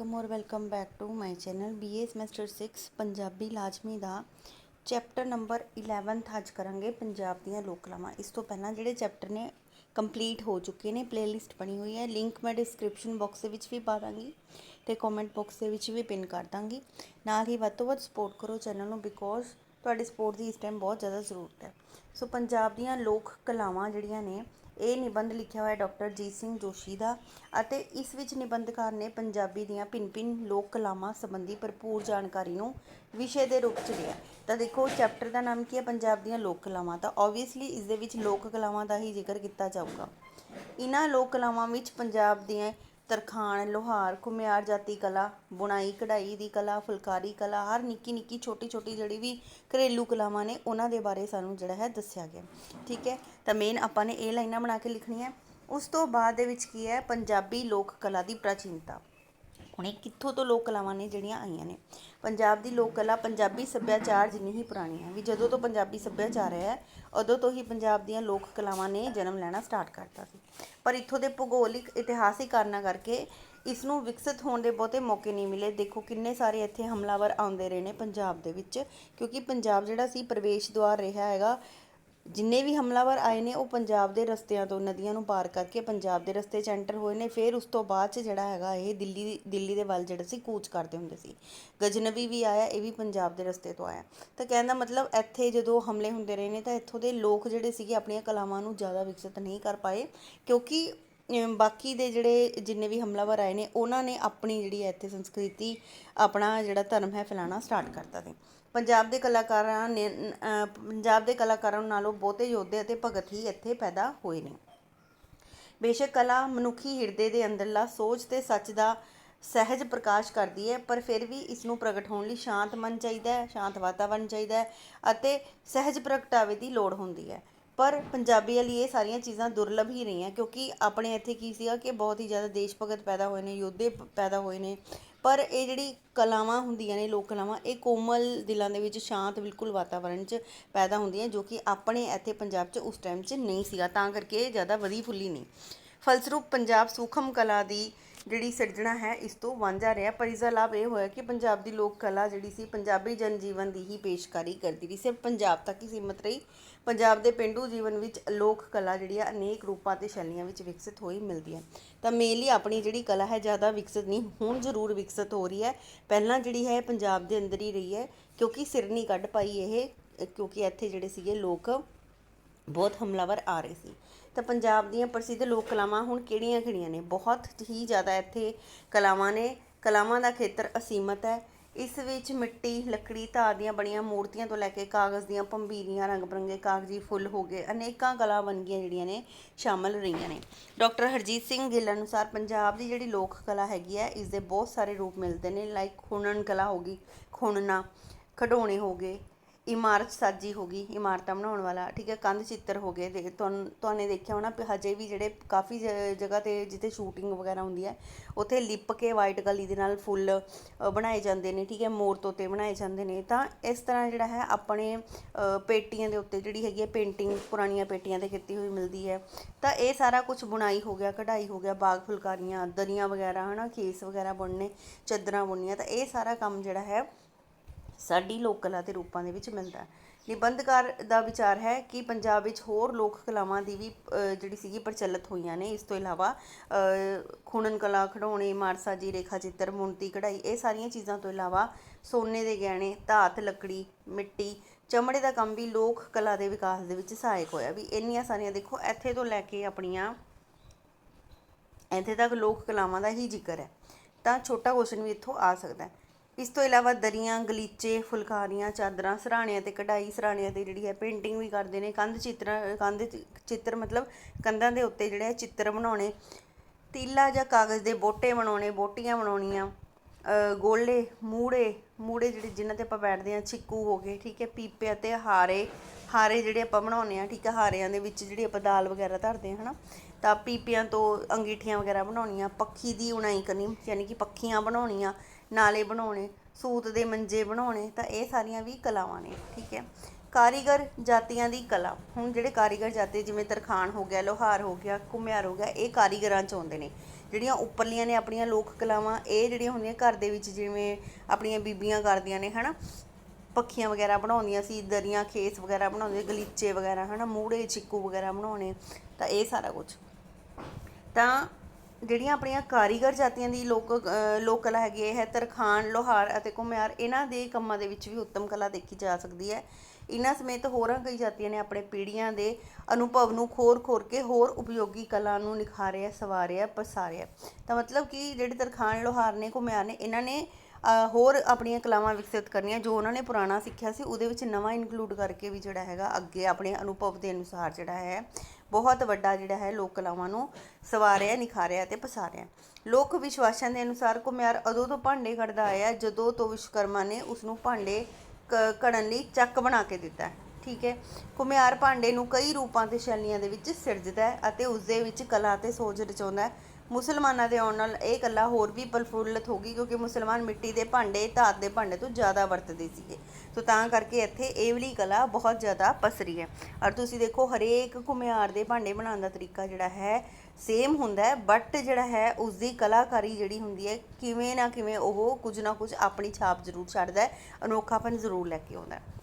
Welcome ਔਰ welcome back to my channel BA semester 6 Punjabi ਲਾਜ਼ਮੀ ਦਾ ਚੈਪਟਰ ਨੰਬਰ 11th ਅੱਜ ਕਰਾਂਗੇ ਪੰਜਾਬ ਦੀਆਂ ਲੋਕ ਕਲਾਵਾਂ ਇਸ ਤੋਂ ਪਹਿਲਾਂ ਜਿਹੜੇ ਚੈਪਟਰ ਨੇ ਕੰਪਲੀਟ ਹੋ ਚੁੱਕੇ ਨੇ ਪਲੇਲਿਸਟ ਬਣੀ ਹੋਈ ਹੈ ਲਿੰਕ ਮੈਂ ਡਿਸਕ੍ਰਿਪਸ਼ਨ ਬਾਕਸ ਦੇ ਵਿੱਚ ਵੀ ਪਾ ਦਾਂਗੀ ਤੇ ਕਮੈਂਟ ਬਾਕਸ ਦੇ ਵਿੱਚ ਵੀ ਪਿਨ ਕਰ ਦਾਂਗੀ। ਨਾਲ ਹੀ ਵੱਧ ਤੋਂ ਵੱਧ ਸਪੋਰਟ ਕਰੋ ਚੈਨਲ ਨੂੰ ਬਿਕੋਜ਼ ਤੁਹਾਡੇ ਸਪੋਰਟ ਦੀ ਇਸ ਟਾਈਮ ਬਹੁਤ ਜ਼ਿਆਦਾ ਜ਼ਰੂਰਤ ਹੈ। ਸੋ ਪੰਜਾਬ ਦੀਆਂ ਲੋਕ ਕਲਾਵਾਂ ਜਿਹੜੀਆਂ ਨੇ ਇਹ ਨਿਬੰਧ ਲਿਖਿਆ ਹੋਇਆ ਡਾਕਟਰ ਜੀਤ ਸਿੰਘ ਜੋਸ਼ੀ ਦਾ ਅਤੇ ਇਸ ਵਿੱਚ ਨਿਬੰਧਕਾਰ ਨੇ ਪੰਜਾਬੀ ਦੀਆਂ ਭਿੰਨ-ਭਿੰਨ ਲੋਕ ਕਲਾਵਾਂ ਸੰਬੰਧੀ ਭਰਪੂਰ ਜਾਣਕਾਰੀ ਨੂੰ ਵਿਸ਼ੇ ਦੇ ਰੂਪ 'ਚ ਲਿਆ। ਤਾਂ ਦੇਖੋ ਚੈਪਟਰ ਦਾ ਨਾਮ ਕੀ ਹੈ? ਪੰਜਾਬ ਦੀਆਂ ਲੋਕ ਕਲਾਵਾਂ। ਤਾਂ ਆਬਵੀਅਸਲੀ ਇਸ ਦੇ ਵਿੱਚ ਲੋਕ ਕਲਾਵਾਂ ਦਾ ਹੀ ਜ਼ਿਕਰ ਕੀਤਾ ਜਾਊਗਾ। ਇਹਨਾਂ ਲੋਕ ਕਲਾਵਾਂ ਵਿੱਚ ਪੰਜਾਬ ਦੀਆਂ ਤਰਖਾਣ, ਲੁਹਾਰ, ਘੁਮਿਆਰ ਜਾਤੀ ਕਲਾ, ਬੁਣਾਈ, ਕਢਾਈ ਦੀ ਕਲਾ, ਫੁਲਕਾਰੀ ਕਲਾ, ਹਰ ਨਿੱਕੀ ਨਿੱਕੀ ਛੋਟੀ ਛੋਟੀ ਜਿਹੜੀ ਵੀ ਘਰੇਲੂ ਕਲਾਵਾਂ ਨੇ ਉਹਨਾਂ ਦੇ ਬਾਰੇ ਸਾਨੂੰ ਜਿਹੜਾ ਹੈ ਦੱਸਿਆ ਗਿਆ। ਠੀਕ ਹੈ? ਤਾਂ ਮੇਨ ਆਪਾਂ ਨੇ ਇਹ ਲਾਈਨਾਂ ਬਣਾ ਕੇ ਲਿਖਣੀਆਂ। ਉਸ ਤੋਂ ਬਾਅਦ ਦੇ ਵਿੱਚ ਕੀ ਹੈ? ਪੰਜਾਬੀ ਲੋਕ ਕਲਾ ਦੀ ਪ੍ਰਾਚੀਨਤਾ। ਹੁਣ ਕਿੱਥੋਂ ਤੋਂ ਲੋਕ ਕਲਾਵਾਂ ਨੇ ਜਿਹੜੀਆਂ ਆਈਆਂ ਨੇ। ਪੰਜਾਬ ਦੀ ਲੋਕ ਕਲਾ, ਪੰਜਾਬੀ ਸੱਭਿਆਚਾਰ ਜਿੰਨੀ ਹੀ ਪੁਰਾਣੀ ਹੈ, ਵੀ ਜਦੋਂ ਤੋਂ ਪੰਜਾਬੀ ਸੱਭਿਆਚਾਰ ਹੈ ਉਦੋਂ ਤੋਂ ਹੀ ਪੰਜਾਬ ਦੀਆਂ ਲੋਕ ਕਲਾਵਾਂ ਨੇ ਜਨਮ ਲੈਣਾ ਸਟਾਰਟ ਕਰਤਾ ਸੀ। ਪਰ ਇੱਥੋਂ ਦੇ ਭੂਗੋਲਿਕ ਇਤਿਹਾਸਿਕ ਕਾਰਨਾਂ ਕਰਕੇ ਇਸ ਨੂੰ ਵਿਕਸਿਤ ਹੋਣ ਦੇ ਬਹੁਤੇ ਮੌਕੇ ਨਹੀਂ ਮਿਲੇ। ਦੇਖੋ ਕਿੰਨੇ ਸਾਰੇ ਇੱਥੇ ਹਮਲਾਵਰ ਆਉਂਦੇ ਰਹੇ ਨੇ ਪੰਜਾਬ ਦੇ ਵਿੱਚ, ਕਿਉਂਕਿ ਪੰਜਾਬ ਜਿਹੜਾ ਸੀ, ਪ੍ਰਵੇਸ਼ ਦੁਆਰ ਰਿਹਾ ਹੈਗਾ ਜਿੰਨੇ ਵੀ ਹਮਲਾਵਰ ਆਏ ਨੇ, ਉਹ ਪੰਜਾਬ ਦੇ ਰਸਤਿਆਂ ਤੋਂ, ਨਦੀਆਂ ਨੂੰ ਪਾਰ ਕਰਕੇ ਪੰਜਾਬ ਦੇ ਰਸਤੇ 'ਚ ਐਂਟਰ ਹੋਏ ਨੇ। ਫਿਰ ਉਸ ਤੋਂ ਬਾਅਦ 'ਚ ਜਿਹੜਾ ਹੈਗਾ, ਇਹ ਦਿੱਲੀ ਦਿੱਲੀ ਦੇ ਵੱਲ ਜਿਹੜਾ ਸੀ, ਕੂਚ ਕਰਦੇ ਹੁੰਦੇ ਸੀ। ਗਜਨਵੀ ਵੀ ਆਇਆ, ਇਹ ਵੀ ਪੰਜਾਬ ਦੇ ਰਸਤੇ ਤੋਂ ਆਇਆ। ਤਾਂ ਕਹਿਣ ਦਾ ਮਤਲਬ, ਇੱਥੇ ਜਦੋਂ ਹਮਲੇ ਹੁੰਦੇ ਰਹੇ ਨੇ, ਤਾਂ ਇੱਥੋਂ ਦੇ ਲੋਕ ਜਿਹੜੇ ਸੀਗੇ, ਆਪਣੀਆਂ ਕਲਾਵਾਂ ਨੂੰ ਜ਼ਿਆਦਾ ਵਿਕਸਿਤ ਨਹੀਂ ਕਰ ਪਾਏ। ਕਿਉਂਕਿ ਬਾਕੀ ਦੇ ਜਿਹੜੇ ਜਿੰਨੇ ਵੀ ਹਮਲਾਵਰ ਆਏ ਨੇ, ਉਹਨਾਂ ਨੇ ਆਪਣੀ ਜਿਹੜੀ ਹੈ ਇੱਥੇ ਸੰਸਕ੍ਰਿਤੀ, ਆਪਣਾ ਜਿਹੜਾ ਧਰਮ ਹੈ, ਫੈਲਾਉਣਾ ਸਟਾਰਟ ਕਰਤਾ ਸੀ। ਪੰਜਾਬ ਦੇ ਕਲਾਕਾਰਾਂ ਨੇ ਪੰਜਾਬ ਦੇ ਕਲਾਕਾਰਾਂ ਨਾਲੋਂ ਬਹੁਤੇ ਯੋਧੇ ਅਤੇ ਭਗਤ ਹੀ ਇੱਥੇ ਪੈਦਾ ਹੋਏ ਨੇ। ਬੇਸ਼ੱਕ ਕਲਾ ਮਨੁੱਖੀ ਹਿਰਦੇ ਦੇ ਅੰਦਰਲਾ ਸੋਚ ਤੇ ਸੱਚ ਦਾ ਸਹਿਜ ਪ੍ਰਕਾਸ਼ ਕਰਦੀ ਹੈ, ਪਰ ਫਿਰ ਵੀ ਇਸ ਨੂੰ ਪ੍ਰਗਟ ਹੋਣ ਲਈ ਸ਼ਾਂਤ ਮਨ ਚਾਹੀਦਾ ਹੈ, ਸ਼ਾਂਤ ਵਾਤਾਵਰਣ ਚਾਹੀਦਾ ਹੈ ਅਤੇ ਸਹਿਜ ਪ੍ਰਗਟਾਵੇ ਦੀ ਲੋੜ ਹੁੰਦੀ ਹੈ। ਪਰ ਪੰਜਾਬੀਆਂ ਲਈ ਇਹ ਸਾਰੀਆਂ ਚੀਜ਼ਾਂ ਦੁਰਲਭ ਹੀ ਰਹੀਆਂ, ਕਿਉਂਕਿ ਆਪਣੇ ਇੱਥੇ ਕੀ ਸੀਗਾ ਕਿ ਬਹੁਤ ਹੀ ਜ਼ਿਆਦਾ ਦੇਸ਼ ਭਗਤ ਪੈਦਾ ਹੋਏ ਨੇ, ਯੋਧੇ ਪੈਦਾ ਹੋਏ ਨੇ ਪਰ ਇਹ ਜਿਹੜੀ ਕਲਾਵਾਂ ਹੁੰਦੀਆਂ ਨੇ, ਲੋਕ ਕਲਾਵਾਂ, ਇਹ ਕੋਮਲ ਦਿਲਾਂ ਦੇ ਵਿੱਚ ਸ਼ਾਂਤ ਬਿਲਕੁਲ ਵਾਤਾਵਰਣ 'ਚ ਪੈਦਾ ਹੁੰਦੀਆਂ ਜੋ ਕਿ ਆਪਣੇ ਇੱਥੇ ਪੰਜਾਬ 'ਚ ਉਸ ਟਾਈਮ 'ਚ ਨਹੀਂ ਸੀਗਾ, ਤਾਂ ਕਰਕੇ ਇਹ ਜ਼ਿਆਦਾ ਵਧੀ ਫੁੱਲੀ ਨਹੀਂ। ਫਲਸਰੂਪ ਪੰਜਾਬ ਸੂਖਮ ਕਲਾ ਦੀ ਜਿਹੜੀ ਸਿਰਜਣਾ ਹੈ, ਇਸ ਤੋਂ ਵਾਂਝਾ ਰਿਹਾ। ਪਰ ਇਸ ਦਾ ਲਾਭ ਇਹ ਹੋਇਆ ਕਿ ਪੰਜਾਬ ਦੀ ਲੋਕ ਕਲਾ ਜਿਹੜੀ ਸੀ, ਪੰਜਾਬੀ ਜਨਜੀਵਨ ਦੀ ਹੀ ਪੇਸ਼ਕਾਰੀ ਕਰਦੀ ਰਹੀ। ਸਿਰਫ ਪੰਜਾਬ ਤੱਕ ਹੀ ਸੀਮਤ ਰਹੀ। ਪੰਜਾਬ ਦੇ ਪਿੰਡੂ ਜੀਵਨ ਵਿੱਚ ਲੋਕ ਕਲਾ ਜਿਹੜੀ ਆ ਅਨੇਕ ਰੂਪਾਂ ਤੇ ਸ਼ੈਲੀਆਂ ਵਿੱਚ ਵਿਕਸਿਤ ਹੋਈ ਮਿਲਦੀ ਹੈ ਤਾਂ ਮੇਨਲੀ ਆਪਣੀ ਜਿਹੜੀ ਕਲਾ ਹੈ, ਜ਼ਿਆਦਾ ਵਿਕਸਿਤ ਨਹੀਂ, ਹੁਣ ਜ਼ਰੂਰ ਵਿਕਸਿਤ ਹੋ ਰਹੀ ਹੈ। ਪਹਿਲਾਂ ਜਿਹੜੀ ਹੈ ਪੰਜਾਬ ਦੇ ਅੰਦਰ ਹੀ ਰਹੀ ਹੈ, ਕਿਉਂਕਿ ਸਿਰ ਨਹੀਂ ਕੱਢ ਪਾਈ ਇਹ, ਕਿਉਂਕਿ ਇੱਥੇ ਜਿਹੜੇ ਸੀਗੇ ਲੋਕ ਬਹੁਤ ਹਮਲਾਵਰ ਆ ਰਹੇ ਸੀ। ਤਾਂ ਪੰਜਾਬ ਦੀਆਂ ਪ੍ਰਸਿੱਧ ਲੋਕ ਕਲਾਵਾਂ ਹੁਣ ਕਿਹੜੀਆਂ ਕਿਹੜੀਆਂ ਨੇ? ਬਹੁਤ ਹੀ ਜ਼ਿਆਦਾ ਇੱਥੇ ਕਲਾਵਾਂ ਨੇ। ਕਲਾਵਾਂ ਦਾ ਖੇਤਰ ਅਸੀਮਤ ਹੈ। ਇਸ ਵਿੱਚ ਮਿੱਟੀ, ਲੱਕੜੀ ਧਾਤ ਦੀਆਂ ਬਣੀਆਂ ਮੂਰਤੀਆਂ ਤੋਂ ਲੈ ਕੇ ਕਾਗਜ਼ ਦੀਆਂ ਭੰਬੀਰੀਆਂ ਰੰਗ ਬਰੰਗੇ ਕਾਗਜ਼ੀ ਫੁੱਲ ਹੋ ਗਏ, ਅਨੇਕਾਂ ਕਲਾ ਵੰਨਗੀਆਂ ਜਿਹੜੀਆਂ ਨੇ, ਸ਼ਾਮਲ ਰਹੀਆਂ ਨੇ। ਡਾਕਟਰ ਹਰਜੀਤ ਸਿੰਘ ਗਿੱਲ ਅਨੁਸਾਰ ਪੰਜਾਬ ਦੀ ਜਿਹੜੀ ਲੋਕ ਕਲਾ ਹੈਗੀ ਹੈ ਇਸ ਦੇ ਬਹੁਤ ਸਾਰੇ ਰੂਪ ਮਿਲਦੇ ਨੇ ਲਾਈਕ ਖੁਣਨ ਕਲਾ ਹੋ ਗਈ ਖੁਣਨਾ ਖਿਡੌਣੇ ਹੋ ਗਏ ਇਮਾਰਤ ਸਾਜੀ ਹੋ ਗਈ, ਇਮਾਰਤਾਂ ਬਣਾਉਣ ਵਾਲਾ, ਠੀਕ ਹੈ, ਕੰਧ ਚਿੱਤਰ ਹੋ ਗਏ ਦੇ ਤੁਹਾਨੂੰ ਤੁਹਾਨੇ ਦੇਖਿਆ ਹੋਣਾ ਵੀ ਹਜੇ ਵੀ ਜਿਹੜੇ ਕਾਫੀ ਜ- ਜਗ੍ਹਾ ਤੇ ਜਿੱਥੇ ਸ਼ੂਟਿੰਗ ਵਗੈਰਾ ਹੁੰਦੀ ਹੈ, ਉੱਥੇ ਲਿਪ ਕੇ ਵਾਈਟ ਕਲੀ ਦੇ ਨਾਲ ਫੁੱਲ ਬਣਾਏ ਜਾਂਦੇ ਨੇ, ਠੀਕ ਹੈ, ਮੋਰ ਤੋਤੇ ਬਣਾਏ ਜਾਂਦੇ ਨੇ, ਤਾਂ ਇਸ ਤਰ੍ਹਾਂ ਜਿਹੜਾ ਹੈ ਆਪਣੇ ਪੇਟੀਆਂ ਦੇ ਉੱਤੇ ਜਿਹੜੀ ਹੈਗੀ ਹੈ ਪੇਂਟਿੰਗ ਪੁਰਾਣੀਆਂ ਪੇਟੀਆਂ ਤੇ ਕੀਤੀ ਹੋਈ ਮਿਲਦੀ ਹੈ, ਤਾਂ ਇਹ ਸਾਰਾ ਕੁਝ ਬੁਣਾਈ ਹੋ ਗਿਆ, ਕਢਾਈ ਹੋ ਗਿਆ, ਬਾਗ ਫੁਲਕਾਰੀਆਂ, ਦਰੀਆਂ ਵਗੈਰਾ, ਹਨਾ, ਖੇਸ ਵਗੈਰਾ ਬੁਣਨੇ, ਚਾਦਰਾਂ ਬੁਣਨੀਆਂ, ਤਾਂ ਇਹ ਸਾਰਾ ਕੰਮ ਜਿਹੜਾ ਹੈ ਸਾਡੀ ਲੋਕ ਕਲਾ ਦੇ ਰੂਪਾਂ ਦੇ ਵਿੱਚ ਮਿਲਦਾ ਨਿਬੰਧਕਾਰ ਦਾ ਵਿਚਾਰ ਹੈ ਕਿ ਪੰਜਾਬ ਵਿੱਚ ਹੋਰ ਲੋਕ ਕਲਾਵਾਂ ਦੀ ਵੀ ਜਿਹੜੀ ਸੀਗੀ ਪ੍ਰਚਲਿਤ ਹੋਈਆਂ ਨੇ ਇਸ ਤੋਂ ਇਲਾਵਾ ਅ, ਖੁਣਨ ਕਲਾ ਖਿਡੌਣੇ ਮਾਰਸਾਜੀ ਰੇਖਾ ਚਿੱਤਰ ਮੁੰਤੀ ਕਢਾਈ ਇਹ ਸਾਰੀਆਂ ਚੀਜ਼ਾਂ ਤੋਂ ਇਲਾਵਾ ਸੋਨੇ ਦੇ ਗਹਿਣੇ ਧਾਤ ਲੱਕੜੀ ਮਿੱਟੀ ਚਮੜੇ ਦਾ ਕੰਮ ਵੀ ਲੋਕ ਕਲਾ ਦੇ ਵਿਕਾਸ ਦੇ ਵਿੱਚ ਸਹਾਇਕ ਹੋਇਆ। ਵੀ ਇੰਨੀਆਂ ਸਾਰੀਆਂ ਦੇਖੋ ਇੱਥੇ ਤੋਂ ਲੈ ਕੇ ਆਪਣੀਆਂ ਇੱਥੇ ਤੱਕ ਲੋਕ ਕਲਾਵਾਂ ਦਾ ਹੀ ਜ਼ਿਕਰ ਹੈ। ਤਾਂ ਛੋਟਾ ਕੁਐਸਚਨ ਵੀ ਇੱਥੋਂ ਆ ਸਕਦਾ ਹੈ। ਇਸ ਤੋਂ ਇਲਾਵਾ ਦਰੀਆਂ, ਗਲੀਚੇ, ਫੁਲਕਾਰੀਆਂ, ਚਾਦਰਾਂ, ਸਰਾਣਿਆਂ ਤੇ ਕਢਾਈ, ਸਰਾਣਿਆਂ ਤੇ ਜਿਹੜੀ ਹੈ ਪੇਂਟਿੰਗ ਵੀ ਕਰਦੇ ਨੇ। ਕੰਧ ਚਿੱਤਰਾਂ, ਕੰਧ ਚਿੱਤਰ ਮਤਲਬ ਕੰਧਾਂ ਦੇ ਉੱਤੇ ਜਿਹੜੇ ਆ ਚਿੱਤਰ ਬਣਾਉਣੇ। ਤੀਲਾ ਜਾਂ ਕਾਗਜ਼ ਦੇ ਬੋਟੇ ਬਣਾਉਣੇ, ਬੋਟੀਆਂ ਬਣਾਉਣੀਆਂ ਗੋਲੇ, ਮੂੜੇ ਮੂੜੇ ਜਿਹੜੇ ਜਿਨ੍ਹਾਂ ਤੇ ਆਪਾਂ ਬੈਠਦੇ ਆ ਛਿੱਕੂ ਹੋ ਗਏ, ਠੀਕ ਹੈ, ਪੀਪੇ ਅਤੇ ਹਾਰੇ। ਹਾਰੇ ਜਿਹੜੇ ਆਪਾਂ ਬਣਾਉਂਦੇ ਆ ਠੀਕ ਹੈ, ਹਾਰਿਆਂ ਦੇ ਵਿੱਚ ਜਿਹੜੀ ਆਪਾਂ ਦਾਲ ਵਗੈਰਾ ਧਰਦੇ ਆ ਹਨਾ। ਤਾਂ ਪੀਪਿਆਂ ਤੋਂ ਅੰਗੀਠੀਆਂ ਵਗੈਰਾ ਬਣਾਉਣੀਆਂ, ਪੱਖੀ ਦੀ ਉਣਾਈ ਕਰਨੀ, ਯਾਨੀ ਕਿ ਪੱਖੀਆਂ ਬਣਾਉਣੀਆਂ ਨਾਲੇ ਬਣਾਉਣੇ, ਸੂਤ ਦੇ ਮੰਜੇ ਬਣਾਉਣੇ, ਤਾਂ ਇਹ ਸਾਰੀਆਂ ਵੀ ਕਲਾਵਾਂ ਨੇ, ਠੀਕ ਹੈ। ਕਾਰੀਗਰ ਜਾਤੀਆਂ ਦੀ ਕਲਾ, ਹੁਣ ਜਿਹੜੇ ਕਾਰੀਗਰ ਜਾਤੀ ਜਿਵੇਂ ਤਰਖਾਣ ਹੋ ਗਿਆ, ਲੋਹਾਰ ਹੋ ਗਿਆ, ਘੁਮਿਆਰ ਹੋ ਗਿਆ, ਇਹ ਕਾਰੀਗਰਾਂ ਚ ਆਉਂਦੇ ਨੇ। ਜਿਹੜੀਆਂ ਉੱਪਰਲੀਆਂ ਨੇ ਆਪਣੀਆਂ ਲੋਕ ਕਲਾਵਾਂ, ਇਹ ਜਿਹੜੀਆਂ ਹੁੰਦੀਆਂ ਘਰ ਦੇ ਵਿੱਚ ਜਿਵੇਂ ਆਪਣੀਆਂ ਬੀਬੀਆਂ ਕਰਦੀਆਂ ਨੇ, ਹਨਾ। ਪੱਖੀਆਂ ਵਗੈਰਾ ਬਣਾਉਂਦੀਆਂ ਸੀ, ਦਰੀਆਂ ਖੇਸ ਵਗੈਰਾ ਬਣਾਉਂਦੇ ਗਲੀਚੇ ਵਗੈਰਾ, ਹਨਾ ਮੂੜੇ ਚਿੱਕੂ ਵਗੈਰਾ ਬਣਾਉਣੇ, ਤਾਂ ਇਹ ਸਾਰਾ ਕੁਝ ਤਾਂ ਜਿਹੜੀਆਂ ਆਪਣੀਆਂ ਕਾਰੀਗਰ ਜਾਤੀਆਂ ਦੀ ਲੋਕ, ਅਹ, ਲੋਕ ਕਲਾ ਹੈਗੀ ਇਹ ਹੈ ਤਰਖਾਣ, ਲੋਹਾਰ ਅਤੇ ਘੁਮਿਆਰ, ਇਹਨਾਂ ਦੇ ਕੰਮਾਂ ਦੇ ਵਿੱਚ ਵੀ ਉੱਤਮ ਕਲਾ ਦੇਖੀ ਜਾ ਸਕਦੀ ਹੈ। ਇਹਨਾਂ ਸਮੇਤ ਹੋਰਾਂ ਕਈ ਜਾਤੀਆਂ ਨੇ ਆਪਣੇ ਪੀੜ੍ਹੀਆਂ ਦੇ ਅਨੁਭਵ ਨੂੰ ਖੋਰ-ਖੋਰ ਕੇ ਹੋਰ ਉਪਯੋਗੀ ਕਲਾ ਨੂੰ ਨਿਖਾਰਿਆ, ਸਵਾਰਿਆ, ਪਸਾਰਿਆ। ਤਾਂ ਮਤਲਬ ਕਿ ਜਿਹੜੇ ਤਰਖਾਣ, ਲੋਹਾਰ ਨੇ, ਘੁਮਿਆਰ ਨੇ, ਇਹਨਾਂ ਨੇ ਹੋਰ ਆਪਣੀਆਂ ਕਲਾਵਾਂ ਵਿਕਸਿਤ ਕਰਨੀਆਂ, ਜੋ ਉਹਨਾਂ ਨੇ ਪੁਰਾਣਾ ਸਿੱਖਿਆ ਸੀ, ਉਹਦੇ ਵਿੱਚ ਨਵਾਂ ਇਨਕਲੂਡ ਕਰਕੇ ਵੀ ਜਿਹੜਾ ਹੈਗਾ, ਅੱਗੇ ਆਪਣੇ ਅਨੁਭਵ ਦੇ ਅਨੁਸਾਰ ਜਿਹੜਾ ਹੈ, ਬਹੁਤ ਵੱਡਾ ਜਿਹੜਾ ਹੈ, ਲੋਕ ਕਲਾਵਾਂ ਨੂੰ ਸਵਾਰਿਆ, ਨਿਖਾਰਿਆ ਤੇ ਪਸਾਰਿਆ। ਲੋਕ ਵਿਸ਼ਵਾਸਾਂ ਦੇ ਅਨੁਸਾਰ ਘੁਮਿਆਰ ਉਦੋਂ ਤੋਂ ਭਾਂਡੇ ਕੱਢਦਾ ਆਇਆ, ਜਦੋਂ ਤੋਂ ਵਿਸ਼ਵਕਰਮਾ ਨੇ ਉਸ ਨੂੰ ਭਾਂਡੇ ਕ- ਘੜਨ ਲਈ ਚੱਕ ਬਣਾ ਕੇ ਦਿੱਤਾ। ਹੈ। ਠੀਕ ਹੈ? ਘੁਮਿਆਰ ਭਾਂਡੇ ਨੂੰ ਕਈ ਰੂਪਾਂ ਤੇ ਸ਼ੈਲੀਆਂ ਦੇ ਵਿੱਚ ਸਿਰਜਦਾ ਹੈ ਅਤੇ ਉਸ ਦੇ ਵਿੱਚ ਕਲਾ ਤੇ ਸੋਚ ਰਚਾਉਂਦਾ ਹੈ। ਮੁਸਲਮਾਨਾਂ ਦੇ ਆਉਣ ਨਾਲ ਇਹ ਕਲਾ ਹੋਰ ਵੀ ਪ੍ਰਫੁੱਲਤ ਹੋ ਗਈ ਕਿਉਂਕਿ ਮੁਸਲਮਾਨ ਮਿੱਟੀ ਦੇ ਭਾਂਡੇ, ਧਾਤ ਦੇ ਭਾਂਡੇ ਤੋਂ ਜ਼ਿਆਦਾ ਵਰਤਦੇ ਸੀਗੇ। ਸੋ ਤਾਂ ਕਰਕੇ ਇੱਥੇ ਇਹ ਵਾਲੀ ਕਲਾ ਬਹੁਤ ਜ਼ਿਆਦਾ ਪਸਰੀ ਹੈ। ਔਰ ਤੁਸੀਂ ਦੇਖੋ, ਹਰੇਕ ਘੁਮਿਆਰ ਦੇ ਭਾਂਡੇ ਬਣਾਉਣ ਦਾ ਤਰੀਕਾ ਜਿਹੜਾ ਹੈ ਸੇਮ ਹੁੰਦਾ ਹੈ ਬਟ ਜਿਹੜਾ ਹੈ ਉਸ ਦੀ ਕਲਾਕਾਰੀ ਜਿਹੜੀ ਹੁੰਦੀ ਹੈ, ਕਿਵੇਂ ਨਾ ਕਿਵੇਂ ਉਹ ਕੁਝ ਨਾ ਕੁਝ ਆਪਣੀ ਛਾਪ ਜ਼ਰੂਰ ਛੱਡਦਾ ਹੈ, ਅਨੋਖਾਪਨ ਜ਼ਰੂਰ ਲੈ ਕੇ ਆਉਂਦਾ ਹੈ।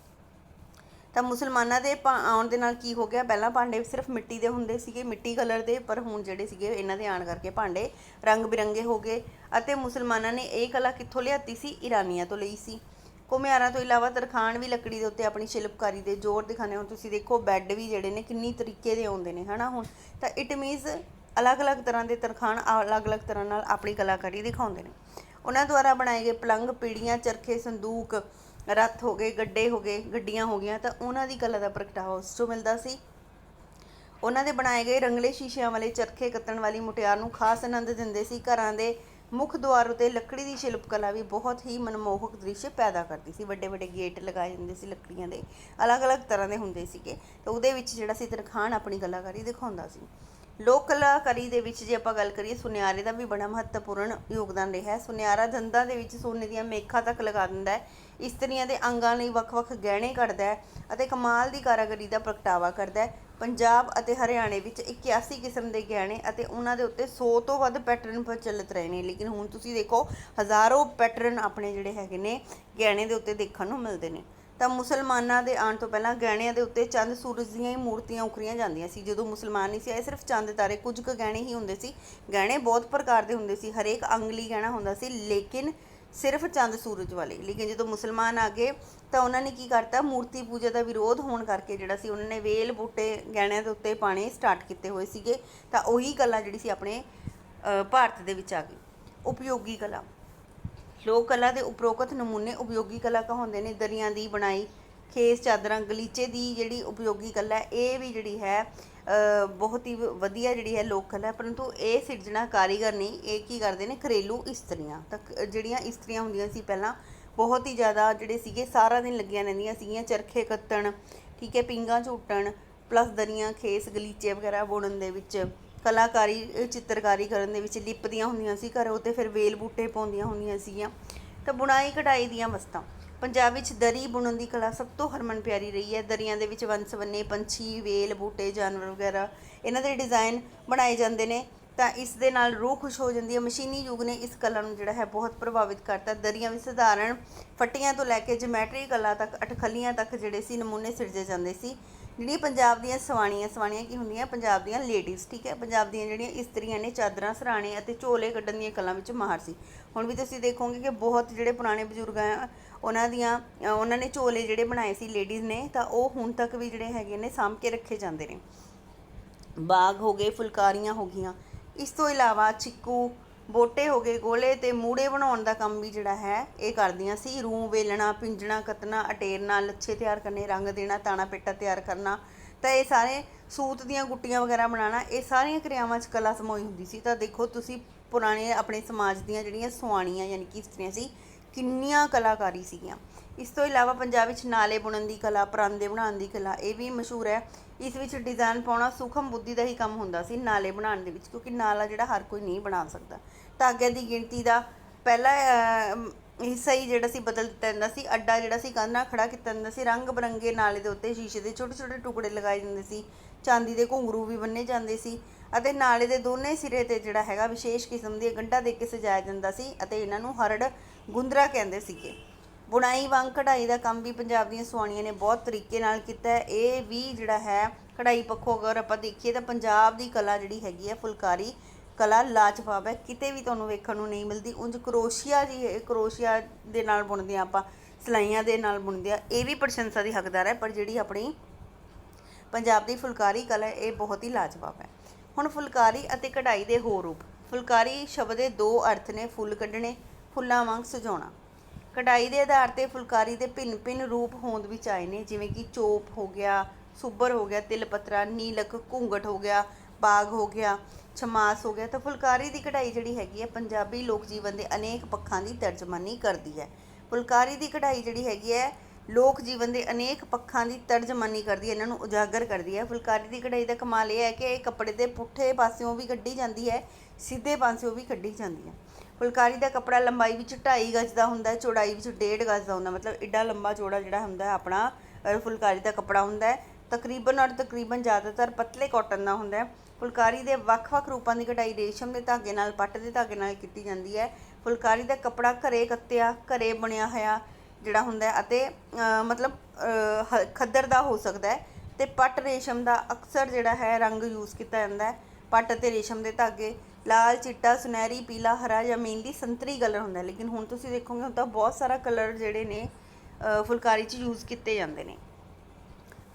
ਤਾਂ ਮੁਸਲਮਾਨਾਂ ਦੇ ਭਾ- ਆਉਣ ਦੇ ਨਾਲ ਕੀ ਹੋ ਗਿਆ? ਪਹਿਲਾਂ ਭਾਂਡੇ ਸਿਰਫ ਮਿੱਟੀ ਦੇ ਹੁੰਦੇ ਸੀਗੇ, ਮਿੱਟੀ ਕਲਰ ਦੇ, ਪਰ ਹੁਣ ਜਿਹੜੇ ਸੀਗੇ ਇਹਨਾਂ ਦੇ ਆਣ ਕਰਕੇ ਭਾਂਡੇ ਰੰਗ ਬਿਰੰਗੇ ਹੋ ਗਏ ਅਤੇ ਮੁਸਲਮਾਨਾਂ ਨੇ ਇਹ ਕਲਾ ਕਿੱਥੋਂ ਲਿਆਤੀ ਸੀ? ਇਰਾਨੀਆਂ ਤੋਂ ਲਈ ਸੀ। ਘੁਮਿਆਰਾਂ ਤੋਂ ਇਲਾਵਾ ਤਰਖਾਣ ਵੀ ਲੱਕੜੀ ਦੇ ਉੱਤੇ ਆਪਣੀ ਸ਼ਿਲਪਕਾਰੀ ਦੇ ਜ਼ੋਰ ਦਿਖਾਉਂਦੇ ਹੁਣ। ਤੁਸੀਂ ਦੇਖੋ ਬੈੱਡ ਵੀ ਜਿਹੜੇ ਨੇ ਕਿੰਨੀ ਤਰੀਕੇ ਦੇ ਆਉਂਦੇ ਨੇ, ਹਨਾ ਹੁਣ? ਤਾਂ ਇਟ ਮੀਨਸ ਅਲੱਗ-ਅਲੱਗ ਤਰ੍ਹਾਂ ਦੇ ਤਰਖਾਣ ਅਲੱਗ-ਅਲੱਗ ਤਰ੍ਹਾਂ ਨਾਲ ਆਪਣੀ ਕਲਾਕਾਰੀ ਦਿਖਾਉਂਦੇ ਨੇ। ਉਹਨਾਂ ਦੁਆਰਾ ਬਣਾਏ ਗਏ ਪਲੰਗ, ਪੀੜੀਆਂ, ਚਰਖੇ, ਸੰਦੂਕ ਰੱਥ ਹੋ ਗਏ, ਗੱਡੇ ਹੋ ਗਏ, ਗੱਡੀਆਂ ਹੋ ਗਈਆਂ, ਤਾਂ ਉਹਨਾਂ ਦੀ ਕਲਾ ਦਾ ਪ੍ਰਗਟਾਵਾ ਉਸ ਤੋਂ ਮਿਲਦਾ ਸੀ। ਉਹਨਾਂ ਦੇ ਬਣਾਏ ਗਏ ਰੰਗਲੇ ਸ਼ੀਸ਼ਿਆਂ ਵਾਲੇ ਚਰਖੇ ਕੱਤਣ ਵਾਲੀ ਮੁਟਿਆਰ ਨੂੰ ਖਾਸ ਆਨੰਦ ਦਿੰਦੇ ਸੀ। ਘਰਾਂ ਦੇ ਮੁੱਖ ਦੁਆਰ ਉਤੇ ਲੱਕੜੀ ਦੀ ਸ਼ਿਲਪਕਲਾ ਵੀ ਬਹੁਤ ਹੀ ਮਨਮੋਹਕ ਦ੍ਰਿਸ਼ ਪੈਦਾ ਕਰਦੀ ਸੀ। ਵੱਡੇ ਵੱਡੇ ਗੇਟ ਲਗਾਏ ਹੁੰਦੇ ਸੀ ਲੱਕੜੀਆਂ ਦੇ, ਅਲੱਗ-ਅਲੱਗ ਤਰ੍ਹਾਂ ਦੇ ਹੁੰਦੇ ਸੀਗੇ। ਤਾਂ ਉਹਦੇ ਵਿੱਚ ਜਿਹੜਾ ਸੀ ਤਰਖਾਣ ਆਪਣੀ ਕਲਾਕਾਰੀ ਦਿਖਾਉਂਦਾ ਸੀ। ਲੋਕ ਕਲਾਕਾਰੀ ਦੇ ਵਿੱਚ ਜੇ ਆਪਾਂ ਗੱਲ ਕਰੀਏ, ਸੁਨਿਆਰੇ ਦਾ ਵੀ ਬੜਾ ਮਹੱਤਵਪੂਰਨ ਯੋਗਦਾਨ ਰਿਹਾ ਹੈ। ਸੁਨਿਆਰਾ ਦੰਦਾਂ ਦੇ ਵਿੱਚ ਸੋਨੇ ਦੀਆਂ ਮੇਖਾਂ ਤੱਕ ਲਗਾ ਦਿੰਦਾ ਹੈ। ਇਸਤਰੀਆਂ ਦੇ ਅੰਗਾਂ ਲਈ ਵੱਖ-ਵੱਖ ਗਹਿਣੇ ਕੱਢਦਾ ਹੈ ਅਤੇ ਕਮਾਲ ਦੀ ਕਾਰਾਗਰੀ ਦਾ ਪ੍ਰਗਟਾਵਾ ਕਰਦਾ ਹੈ। ਪੰਜਾਬ ਅਤੇ ਹਰਿਆਣੇ ਵਿੱਚ 81 ਕਿਸਮ ਦੇ ਗਹਿਣੇ ਅਤੇ ਉਹਨਾਂ ਦੇ ਉੱਤੇ 100 ਤੋਂ ਵੱਧ ਪੈਟਰਨ ਪ੍ਰਚਲਿਤ ਰਹੇ ਨੇ। ਲੇਕਿਨ ਹੁਣ ਤੁਸੀਂ ਦੇਖੋ, ਹਜ਼ਾਰੋਂ ਪੈਟਰਨ ਆਪਣੇ ਜਿਹੜੇ ਹੈਗੇ ਨੇ, ਗਹਿਣੇ ਦੇ ਉੱਤੇ ਦੇਖਣ ਨੂੰ ਮਿਲਦੇ ਨੇ। ਤਾਂ ਮੁਸਲਮਾਨਾਂ ਦੇ ਆਉਣ ਤੋਂ ਪਹਿਲਾਂ ਗਹਿਣਿਆਂ ਦੇ ਉੱਤੇ ਚੰਦ ਸੂਰਜ ਦੀਆਂ ਹੀ ਮੂਰਤੀਆਂ ਉਕਰੀਆਂ ਜਾਂਦੀਆਂ ਸੀ। ਜਦੋਂ ਮੁਸਲਮਾਨ ਨਹੀਂ ਸੀ ਆਏ, ਸਿਰਫ ਚੰਦ ਤਾਰੇ, ਕੁਝ ਕੁ ਗਹਿਣੇ ਹੀ ਹੁੰਦੇ ਸੀ। ਗਹਿਣੇ ਬਹੁਤ ਪ੍ਰਕਾਰ ਦੇ ਹੁੰਦੇ ਸੀ, ਹਰੇਕ ਅੰਗਲੀ ਗਹਿਣਾ ਹੁੰਦਾ ਸੀ, ਲੇਕਿਨ ਸਿਰਫ ਚੰਦ ਸੂਰਜ ਵਾਲੇ। ਲੇਕਿਨ ਜਦੋਂ ਮੁਸਲਮਾਨ ਆ ਗਏ, ਤਾਂ ਉਹਨਾਂ ਨੇ ਕੀ ਕਰਤਾ? ਮੂਰਤੀ ਪੂਜਾ ਦਾ ਵਿਰੋਧ ਹੋਣ ਕਰਕੇ ਜਿਹੜਾ ਸੀ, ਉਹਨਾਂ ਨੇ ਵੇਲ ਬੂਟੇ ਗਹਿਣਿਆਂ ਦੇ ਉੱਤੇ ਪਾਣੇ ਸਟਾਰਟ ਕੀਤੇ ਹੋਏ ਸੀਗੇ। ਤਾਂ ਉਹੀ ਕਲਾ ਜਿਹੜੀ ਸੀ ਆਪਣੇ ਭਾਰਤ ਦੇ ਵਿੱਚ ਆ ਗਈ। ਉਪਯੋਗੀ ਕਲਾ। ਲੋਕ ਕਲਾ ਦੇ ਉਪਰੋਕਤ ਨਮੂਨੇ ਉਪਯੋਗੀ ਕਲਾ ਕਹਾਉਂਦੇ ਨੇ, ਦਰੀਆਂ ਦੀ ਬਣਾਈ, ਖੇਸ, ਚਾਦਰਾਂ, ਗਲੀਚੇ ਦੀ ਜਿਹੜੀ ਉਪਯੋਗੀ ਕਲਾ ਇਹ ਵੀ ਜਿਹੜੀ ਹੈ ਬਹੁਤ ਹੀ ਵ- ਵਧੀਆ ਜਿਹੜੀ ਹੈ ਲੋਕ ਕਲਾ ਪਰੰਤੂ ਇਹ ਸਿਰਜਣਾ ਕਾਰੀਗਰ ਨਹੀਂ, ਇਹ ਕੀ ਕਰਦੇ ਨੇ, ਘਰੇਲੂ ਇਸਤਰੀਆਂ ਤਾਂ ਕ- ਜਿਹੜੀਆਂ ਇਸਤਰੀਆਂ ਹੁੰਦੀਆਂ ਸੀ ਪਹਿਲਾਂ, ਬਹੁਤ ਹੀ ਜ਼ਿਆਦਾ ਜਿਹੜੇ ਸੀਗੇ, ਸਾਰਾ ਦਿਨ ਲੱਗੀਆਂ ਰਹਿੰਦੀਆਂ ਸੀਗੀਆਂ, ਚਰਖੇ ਕੱਤਣ, ਠੀਕ ਹੈ, ਪਿੰਗਾ ਝੂਟਣ ਪਲੱਸ ਦਰੀਆਂ, ਖੇਸ, ਗਲੀਚੇ ਵਗੈਰਾ ਬੁਣਨ ਦੇ ਵਿੱਚ। ਕਲਾਕਾਰੀ ਚਿੱਤਰਕਾਰੀ ਕਰਨ ਦੇ ਵਿੱਚ ਲਿਪਦੀਆਂ ਹੁੰਦੀਆਂ ਸੀ, ਘਰ ਉੱਤੇ ਫਿਰ ਵੇਲ ਬੂਟੇ ਪਾਉਂਦੀਆਂ ਹੁੰਦੀਆਂ ਸੀਗੀਆਂ। ਤਾਂ ਬੁਣਾਈ ਕਢਾਈ ਦੀਆਂ ਵਸਤਾਂ। ਪੰਜਾਬ ਵਿੱਚ ਦਰੀ ਬੁਣਨ ਦੀ ਕਲਾ ਸਭ ਤੋਂ ਹਰਮਨ ਪਿਆਰੀ ਰਹੀ ਹੈ। ਦਰੀਆਂ ਦੇ ਵਿੱਚ ਵੰਸਵੰਨੇ ਪੰਛੀ, ਵੇਲ ਬੂਟੇ, ਜਾਨਵਰ ਵਗੈਰਾ, ਇਹਨਾਂ ਦੇ ਡਿਜ਼ਾਈਨ ਬਣਾਏ ਜਾਂਦੇ ਨੇ। ਤਾਂ ਇਸ ਦੇ ਨਾਲ ਰੂਹ ਖੁਸ਼ ਹੋ ਜਾਂਦੀ ਹੈ। ਮਸ਼ੀਨੀ ਯੁੱਗ ਨੇ ਇਸ ਕਲਾ ਨੂੰ ਜਿਹੜਾ ਹੈ ਬਹੁਤ ਪ੍ਰਭਾਵਿਤ ਕਰਤਾ। ਦਰੀਆਂ ਵਿੱਚ ਸਧਾਰਨ ਫੱਟੀਆਂ ਤੋਂ ਲੈ ਕੇ ਜਿਓਮੈਟਰੀ ਕਲਾ ਤੱਕ ਅਟਖਲੀਆਂ ਤੱਕ ਜਿਹੜੇ ਸੀ, ਨਮੂਨੇ ਸਿਰਜੇ ਜਾਂਦੇ ਸੀ। ਜਿਹੜੀਆਂ ਪੰਜਾਬ ਦੀਆਂ ਸਵਾਣੀਆਂ ਸਵਾਣੀਆਂ ਕੀ ਹੁੰਦੀਆਂ? ਪੰਜਾਬ ਦੀਆਂ ਲੇਡੀਜ਼ ਠੀਕ ਹੈ? ਪੰਜਾਬ ਦੀਆਂ ਜਿਹੜੀਆਂ ਇਸਤਰੀਆਂ ਨੇ, ਚਾਦਰਾਂ ਸਰਾਣੇ ਅਤੇ ਝੋਲੇ ਕੱਢਣ ਦੀਆਂ ਕਲਾ ਵਿੱਚ ਮਾਹਰ ਸੀ। ਹੁਣ ਵੀ ਤੁਸੀਂ ਦੇਖੋਗੇ ਕਿ ਬਹੁਤ ਜਿਹੜੇ ਪੁਰਾਣੇ ਬਜ਼ੁਰਗ ਆ, ਉਹਨਾਂ ਦੀਆਂ ਉਹਨਾਂ ਨੇ ਝੋਲੇ ਜਿਹੜੇ ਬਣਾਏ ਸੀ ਲੇਡੀਜ਼ ਨੇ, ਤਾਂ ਉਹ ਹੁਣ ਤੱਕ ਵੀ ਜਿਹੜੇ ਹੈਗੇ ਨੇ, ਸਾਂਭ ਕੇ ਰੱਖੇ ਜਾਂਦੇ ਨੇ। ਬਾਗ ਹੋ ਗਏ, ਫੁਲਕਾਰੀਆਂ ਹੋ ਗਈਆਂ। ਇਸ ਤੋਂ ਇਲਾਵਾ ਚਿੱਕੂ ਬੋਟੇ ਹੋ ਗਏ ਗੋਲੇ ਤੇ ਮੂੜੇ ਬਣਾਉਣ ਦਾ ਕੰਮ ਵੀ ਜਿਹੜਾ ਹੈ, ਇਹ ਕਰਦੀਆਂ ਸੀ। ਰੂੰ ਵੇਲਣਾ, ਪਿੰਜਣਾ ਕਤਨਾ ਅਟੇਰਨਾ, ਲੱਛੇ ਤਿਆਰ ਕਰਨੇ, ਰੰਗ ਦੇਣਾ, ਤਾਣਾ ਪੇਟਾ ਤਿਆਰ ਕਰਨਾ। ਤਾਂ ਇਹ ਸਾਰੇ ਸੂਤ ਦੀਆਂ ਗੁੱਟੀਆਂ ਵਗੈਰਾ ਬਣਾਉਣਾ, ਇਹ ਸਾਰੀਆਂ ਕਿਰਿਆਵਾਂ 'ਚ ਕਲਾ ਸਮੋਈ ਹੁੰਦੀ ਸੀ। ਤਾਂ ਦੇਖੋ ਤੁਸੀਂ ਪੁਰਾਣੇ ਆਪਣੇ ਸਮਾਜ ਦੀਆਂ ਜਿਹੜੀਆਂ ਸੁਆਣੀਆਂ ਯਾਨੀ ਕਿ ਇਸਤਰੀਆਂ ਸੀ, ਕਿੰਨੀਆਂ ਕਲਾਕਾਰੀ ਸੀਗੀਆਂ। ਇਸ ਤੋਂ ਇਲਾਵਾ ਪੰਜਾਬ ਵਿੱਚ ਨਾਲੇ ਬੁਣਨ ਦੀ ਕਲਾ, ਪਰਾਂਦੇ ਬਣਾਉਣ ਦੀ ਕਲਾ, ਇਹ ਵੀ ਮਸ਼ਹੂਰ ਹੈ। ਇਸ ਵਿੱਚ ਡਿਜ਼ਾਈਨ ਪਾਉਣਾ ਸੂਖਮ ਬੁੱਧੀ ਦਾ ਹੀ ਕੰਮ ਹੁੰਦਾ ਸੀ, ਨਾਲੇ ਬਣਾਉਣ ਦੇ ਵਿੱਚ, ਕਿਉਂਕਿ ਨਾਲਾ ਜਿਹੜਾ ਹਰ ਕੋਈ ਨਹੀਂ ਬਣਾ ਸਕਦਾ। ਧਾਗਿਆਂ ਦੀ ਗਿਣਤੀ ਦਾ ਪਹਿਲਾ ਹਿੱਸਾ ਹੀ ਜਿਹੜਾ ਸੀ ਬਦਲ ਦਿੱਤਾ ਜਾਂਦਾ ਸੀ। ਅੱਡਾ ਜਿਹੜਾ ਸੀ ਕੰਧ ਨਾਲ ਖੜਾ ਕੀਤਾ ਜਾਂਦਾ ਸੀ। ਰੰਗ ਬਰੰਗੇ ਨਾਲੇ ਦੇ ਉੱਤੇ ਸ਼ੀਸ਼ੇ ਦੇ ਛੋਟੇ ਛੋਟੇ ਟੁਕੜੇ ਲਗਾਏ ਜਾਂਦੇ ਸੀ। ਚਾਂਦੀ ਦੇ ਘੁੰਗਰੂ ਵੀ ਬੰਨੇ ਜਾਂਦੇ ਸੀ ਅਤੇ ਨਾਲੇ ਦੇ ਦੋਨੇ ਸਿਰੇ ਤੇ ਜਿਹੜਾ ਹੈਗਾ ਵਿਸ਼ੇਸ਼ ਕਿਸਮ ਦੀ ਗੰਢਾ ਦੇ ਕੇ ਸਜਾਇਆ ਜਾਂਦਾ ਸੀ ਅਤੇ ਇਹਨਾਂ ਨੂੰ ਹਰੜ ਗੁੰਦਰਾ ਕਹਿੰਦੇ ਸੀਗੇ। ਬੁਣਾਈ ਵਾਂਗ ਕਢਾਈ ਦਾ ਕੰਮ ਵੀ ਪੰਜਾਬ ਦੀਆਂ ਸੁਆਣੀਆਂ ਨੇ ਬਹੁਤ ਤਰੀਕੇ ਨਾਲ ਕੀਤਾ ਹੈ। ਇਹ ਵੀ ਜਿਹੜਾ ਹੈ, ਕਢਾਈ ਪੱਖੋਂ ਅਗਰ ਆਪਾਂ ਦੇਖੀਏ ਤਾਂ ਪੰਜਾਬ ਦੀ ਕਲਾ ਜਿਹੜੀ ਹੈਗੀ ਹੈ ਫੁਲਕਾਰੀ ਕਲਾ ਲਾਜਵਾਬ ਹੈ, ਕਿਤੇ ਵੀ ਤੁਹਾਨੂੰ ਵੇਖਣ ਨੂੰ ਨਹੀਂ ਮਿਲਦੀ। ਉਂਝ ਕਰੋਸ਼ੀਆ ਜੀ ਹੈ ਕਰੋਸ਼ੀਆ ਦੇ ਨਾਲ ਬੁਣਦੇ ਹਾਂ ਆਪਾਂ, ਸਲਾਈਆਂ ਦੇ ਨਾਲ ਬੁਣਦੇ ਆ ਇਹ ਵੀ ਪ੍ਰਸ਼ੰਸਾ ਦੀ ਹੱਕਦਾਰ ਹੈ, ਪਰ ਜਿਹੜੀ ਆਪਣੀ ਪੰਜਾਬ ਦੀ ਫੁਲਕਾਰੀ ਕਲਾ ਇਹ ਬਹੁਤ ਹੀ ਲਾਜਵਾਬ ਹੈ। ਹੁਣ ਫੁਲਕਾਰੀ ਅਤੇ ਕਢਾਈ ਦੇ ਹੋਰ ਰੂਪ। ਫੁਲਕਾਰੀ ਸ਼ਬਦ ਦੇ ਦੋ ਅਰਥ ਨੇ, ਫੁੱਲ ਕੱਢਣੇ, ਫੁੱਲਾਂ ਵਾਂਗ ਸਜਾਉਣਾ। ਕਢਾਈ ਦੇ ਆਧਾਰ ਤੇ ਫੁਲਕਾਰੀ ਦੇ ਭਿੰਨ-ਭਿੰਨ ਰੂਪ ਹੋਂਦ ਵਿੱਚ ਆਏ ਨੇ, ਜਿਵੇਂ ਕਿ ਚੋਪ ਹੋ ਗਿਆ ਸੁੱਬਰ ਹੋ ਗਿਆ ਤਿਲਪਤਰਾ ਨੀਲਕ, ਘੁੰਗਟ ਹੋ ਗਿਆ, ਬਾਗ ਹੋ ਗਿਆ। ਛਮਾਸ ਹੋ ਗਿਆ ਤਾਂ ਫੁਲਕਾਰੀ ਦੀ ਕਢਾਈ ਜਿਹੜੀ ਹੈਗੀ ਹੈ ਪੰਜਾਬੀ ਲੋਕ ਜੀਵਨ ਦੇ ਅਨੇਕ ਪੱਖਾਂ ਦੀ ਤਰਜਮਾਨੀ ਕਰਦੀ ਹੈ। ਫੁਲਕਾਰੀ ਦੀ ਕਢਾਈ ਜਿਹੜੀ ਹੈਗੀ ਹੈ, ਲੋਕ ਜੀਵਨ ਦੇ ਅਨੇਕ ਪੱਖਾਂ ਦੀ ਤਰਜਮਾਨੀ ਕਰਦੀ ਹੈ, ਇਹਨਾਂ ਨੂੰ ਉਜਾਗਰ ਕਰਦੀ ਹੈ। ਫੁਲਕਾਰੀ ਦੀ ਕਢਾਈ ਦਾ ਕਮਾਲ ਇਹ ਹੈ ਕਿ ਇਹ ਕੱਪੜੇ ਦੇ ਪੁੱਠੇ ਪਾਸਿਓਂ ਵੀ ਕੱਢੀ ਜਾਂਦੀ ਹੈ, ਸਿੱਧੇ ਪਾਸਿਓਂ ਵੀ ਕੱਢੀ ਜਾਂਦੀ ਹੈ। ਫੁਲਕਾਰੀ ਦਾ ਕੱਪੜਾ ਲੰਬਾਈ ਵਿੱਚ 2.5 ਗਜ਼ ਦਾ ਹੁੰਦਾ ਹੈ, ਚੌੜਾਈ ਵਿੱਚ 1.5 ਗਜ਼ ਦਾ ਹੁੰਦਾ ਮਤਲਬ ਏਡਾ ਲੰਬਾ ਚੌੜਾ ਜਿਹੜਾ ਹੁੰਦਾ ਹੈ, ਆਪਣਾ ਫੁਲਕਾਰੀ ਦਾ ਕੱਪੜਾ ਹੁੰਦਾ ਹੈ। ਤਕਰੀਬਨ ਔਰ ਤਕਰੀਬਨ ਜ਼ਿਆਦਾਤਰ ਪਤਲੇ ਕਾਟਨ ਦਾ ਹੁੰਦਾ ਹੈ। ਫੁਲਕਾਰੀ ਦੇ ਵੱਖ-ਵੱਖ ਰੂਪਾਂ ਦੀ ਕਢਾਈ ਰੇਸ਼ਮ ਦੇ ਧਾਗੇ ਨਾਲ, ਪੱਟ ਦੇ ਧਾਗੇ ਨਾਲ ਕੀਤੀ ਜਾਂਦੀ ਹੈ। ਫੁਲਕਾਰੀ ਦਾ ਕੱਪੜਾ ਘਰੇ ਕੱਤਿਆ, ਘਰੇ ਬਣਿਆ ਹੋਇਆ ਜਿਹੜਾ ਹੁੰਦਾ ਹੈ ਅਤੇ ਮਤਲਬ ਹ- ਖੱਦਰ ਦਾ ਹੋ ਸਕਦਾ ਹੈ ਤੇ ਪੱਟ ਰੇਸ਼ਮ ਦਾ ਅਕਸਰ ਜਿਹੜਾ ਹੈ ਰੰਗ ਯੂਜ਼ ਕੀਤਾ ਜਾਂਦਾ ਹੈ। ਪੱਟ ਅਤੇ ਰੇਸ਼ਮ ਦੇ ਧਾਗੇ, ਲਾਲ, ਚਿੱਟਾ, ਸੁਨਹਿਰੀ, ਪੀਲਾ, ਹਰਾ ਜਾਂ ਮੇਨਲੀ ਸੰਤਰੀ ਕਲਰ ਹੁੰਦਾ ਲੇਕਿਨ ਹੁਣ ਤੁਸੀਂ ਦੇਖੋਗੇ ਹੁਣ ਤਾਂ ਬਹੁਤ ਸਾਰਾ ਕਲਰ ਜਿਹੜੇ ਨੇ ਫੁਲਕਾਰੀ 'ਚ ਯੂਜ਼ ਕੀਤੇ ਜਾਂਦੇ ਨੇ।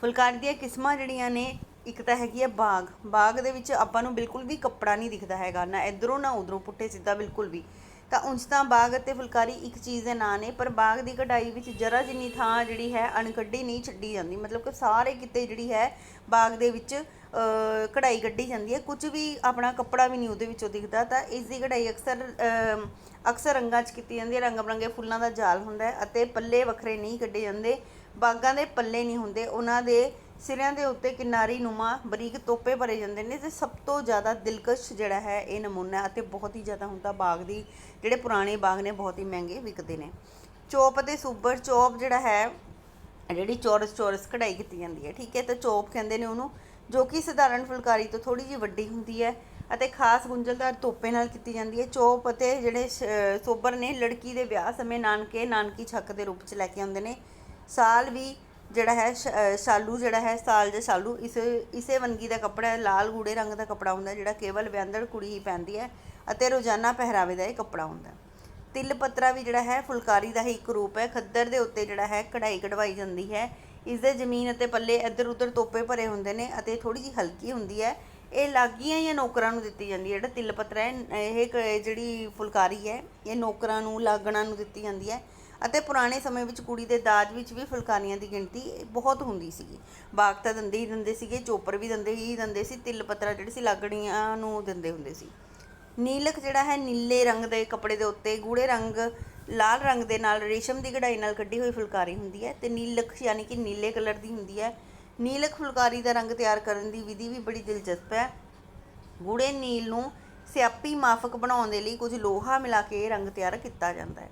ਫੁਲਕਾਰੀ ਦੀਆਂ ਕਿਸਮਾਂ ਜਿਹੜੀਆਂ ਨੇ ਇੱਕ ਤਾਂ ਹੈਗੀ ਹੈ ਬਾਗ। ਬਾਗ ਦੇ ਵਿੱਚ ਆਪਾਂ ਨੂੰ ਬਿਲਕੁਲ ਵੀ ਕੱਪੜਾ ਨਹੀਂ ਦਿਖਦਾ ਹੈਗਾ, ਨਾ ਇਧਰੋਂ, ਨਾ ਉਧਰੋਂ, ਪੁੱਠੇ ਸਿੱਧਾ ਬਿਲਕੁਲ ਵੀ। ਤਾਂ ਉਂਝ ਤਾਂ ਬਾਗ ਅਤੇ ਫੁਲਕਾਰੀ ਇੱਕ ਚੀਜ਼ ਦੇ ਨਾਂ ਨੇ, ਪਰ ਬਾਗ ਦੀ ਕਢਾਈ ਵਿੱਚ ਜਰਾ ਜਿੰਨੀ ਥਾਂ ਜਿਹੜੀ ਹੈ ਅਣਕੱਢੀ ਨਹੀਂ ਛੱਡੀ ਜਾਂਦੀ। ਮਤਲਬ ਕਿ ਸਾਰੇ ਕਿਤੇ ਜਿਹੜੀ ਹੈ ਬਾਗ ਦੇ ਵਿੱਚ ਕਢਾਈ ਕੱਢੀ ਜਾਂਦੀ ਹੈ। ਕੁਝ ਵੀ ਆਪਣਾ ਕੱਪੜਾ ਵੀ ਨਹੀਂ ਉਹਦੇ ਵਿੱਚੋਂ ਦਿਖਦਾ। ਤਾਂ ਇਸ ਦੀ ਕਢਾਈ ਅਕਸਰ ਅਕਸਰ ਰੰਗਾਂ 'ਚ ਕੀਤੀ ਜਾਂਦੀ ਹੈ। ਰੰਗ ਬਰੰਗੇ ਫੁੱਲਾਂ ਦਾ ਜਾਲ ਹੁੰਦਾ ਹੈ ਅਤੇ ਪੱਲੇ ਵੱਖਰੇ ਨਹੀਂ ਕੱਢੇ ਜਾਂਦੇ। ਬਾਗਾਂ ਦੇ ਪੱਲੇ ਨਹੀਂ ਹੁੰਦੇ। ਉਹਨਾਂ ਦੇ ਸਿਰਿਆਂ ਦੇ ਉੱਤੇ ਕਿਨਾਰੀ ਨੁਮਾ ਬਰੀਕ ਤੋਪੇ ਭਰੇ ਜਾਂਦੇ ਨੇ ਤੇ ਸਭ ਤੋਂ ਜ਼ਿਆਦਾ ਦਿਲਕਸ਼ ਜਿਹੜਾ ਹੈ ਇਹ ਨਮੂਨਾ ਅਤੇ ਬਹੁਤ ਹੀ ਜ਼ਿਆਦਾ ਹੁੰਦਾ ਬਾਗ ਦੀ ਜਿਹੜੇ ਪੁਰਾਣੇ ਬਾਗ ਨੇ ਬਹੁਤ ਹੀ ਮਹਿੰਗੇ ਵਿਕਦੇ ਨੇ। ਚੋਪ ਅਤੇ ਸੁੱਬਰ ਚੋਪ ਜਿਹੜਾ ਹੈ, ਜਿਹੜੀ ਚੌਰਸ ਚੌਰਸ ਕਢਾਈ ਕੀਤੀ ਜਾਂਦੀ ਹੈ, ਠੀਕ ਹੈ? ਤਾਂ ਚੋਪ ਕਹਿੰਦੇ ਨੇ ਉਹਨੂੰ, ਜੋ ਕਿ ਸਧਾਰਨ ਫੁਲਕਾਰੀ ਤੋਂ ਥੋੜੀ ਜਿਹੀ ਵੱਡੀ ਹੁੰਦੀ ਹੈ ਅਤੇ ਖਾਸ ਗੁੰਝਲਦਾਰ ਤੋਪੇ ਨਾਲ ਕੀਤੀ ਜਾਂਦੀ ਹੈ। ਚੋਪ ਅਤੇ ਜਿਹੜੇ ਸ਼- ਸੋਬਰ ਨੇ, ਲੜਕੀ ਦੇ ਵਿਆਹ ਸਮੇਂ ਨਾਨਕੇ ਨਾਨਕੀ ਛੱਕ ਦੇ ਰੂਪ ਚ ਲੈ ਕੇ ਆਉਂਦੇ ਨੇ। ਸਾਲ ਵੀ ਜਿਹੜਾ ਹੈ ਸ਼ਾਲੂ ਜਿਹੜਾ ਹੈ, ਸਾਲ ਜਾਂ ਸ਼ਾਲੂ, ਇਸ, ਇਸੇ ਵੰਗੀ ਦਾ ਕੱਪੜਾ ਲਾਲ ਗੂੜੇ ਰੰਗ ਦਾ ਕੱਪੜਾ ਹੁੰਦਾ ਜਿਹੜਾ ਕੇਵਲ ਵਿਆਂਦੜ ਕੁੜੀ ਹੀ ਪਹਿਨਦੀ ਹੈ ਅਤੇ ਰੋਜ਼ਾਨਾ ਪਹਿਰਾਵੇ ਦਾ ਇਹ ਕੱਪੜਾ ਹੁੰਦਾ ਤਿਲ ਪੱਤਰਾ ਵੀ ਜਿਹੜਾ ਹੈ, ਫੁਲਕਾਰੀ ਦਾ ਹੀ ਇੱਕ ਰੂਪ ਹੈ, ਖੱਦਰ ਦੇ ਉੱਤੇ ਜਿਹੜਾ ਹੈ, ਕਢਾਈ ਕਢਵਾਈ ਜਾਂਦੀ ਹੈ। ਇਸ ਦੇ ਜ਼ਮੀਨ ਅਤੇ ਪੱਲੇ ਇੱਧਰ ਉੱਧਰ ਤੋਪੇ ਭਰੇ ਹੁੰਦੇ ਨੇ ਅਤੇ ਥੋੜੀ ਜਿਹੀ ਹਲਕੀ ਹੁੰਦੀ ਹੈ। ਇਹ ਲਾਗੀਆਂ ਜਾਂ ਨੌਕਰਾਂ ਨੂੰ ਦਿੱਤੀ ਜਾਂਦੀ ਹੈ, ਜਿਹੜਾ ਤਿਲ ਪੱਤਰਾ ਹੈ, ਇਹ ਕ- ਜਿਹੜੀ ਫੁਲਕਾਰੀ ਹੈ, ਇਹ ਨੌਕਰਾਂ ਨੂੰ, ਲਾਗਣਾ ਨੂੰ ਦਿੱਤੀ ਜਾਂਦੀ ਹੈ। ਅਤੇ ਪੁਰਾਣੇ ਸਮੇਂ ਵਿੱਚ ਕੁੜੀ ਦੇ ਦਾਜ ਵਿੱਚ ਵੀ ਫੁਲਕਾਰੀਆਂ ਦੀ ਗਿਣਤੀ ਬਹੁਤ ਹੁੰਦੀ ਸੀਗੀ। ਬਾਗ ਤਾਂ ਦਿੰਦੇ ਹੀ ਦਿੰਦੇ ਸੀਗੇ, ਚੋਪਰ ਵੀ ਦਿੰਦੇ ਹੀ ਦਿੰਦੇ ਸੀ, ਤਿਲ ਪੱਤਰਾ ਜਿਹੜੀ ਸੀ ਲਾਗੜੀਆਂ ਨੂੰ ਦਿੰਦੇ ਹੁੰਦੇ ਸੀ। ਨੀਲਕ ਜਿਹੜਾ ਹੈ ਨੀਲੇ ਰੰਗ ਦੇ ਕੱਪੜੇ ਦੇ ਉੱਤੇ ਗੂੜੇ ਰੰਗ, ਲਾਲ ਰੰਗ ਦੇ ਨਾਲ ਰੇਸ਼ਮ ਦੀ ਕਢਾਈ ਨਾਲ ਕੱਢੀ ਹੋਈ ਫੁਲਕਾਰੀ ਹੁੰਦੀ ਹੈ ਤੇ ਨੀਲਕ ਯਾਨੀ ਕਿ ਨੀਲੇ ਕਲਰ ਦੀ ਹੁੰਦੀ ਹੈ। ਨੀਲਕ ਫੁਲਕਾਰੀ ਦਾ ਰੰਗ ਤਿਆਰ ਕਰਨ ਦੀ ਵਿਧੀ ਵੀ ਬੜੀ ਦਿਲਚਸਪ ਹੈ। ਗੂੜੇ ਨੀਲ ਨੂੰ ਸਿਆਪੀ ਮਾਫਕ ਬਣਾਉਣ ਦੇ ਲਈ ਕੁਝ ਲੋਹਾ ਮਿਲਾ ਕੇ ਰੰਗ ਤਿਆਰ ਕੀਤਾ ਜਾਂਦਾ ਹੈ।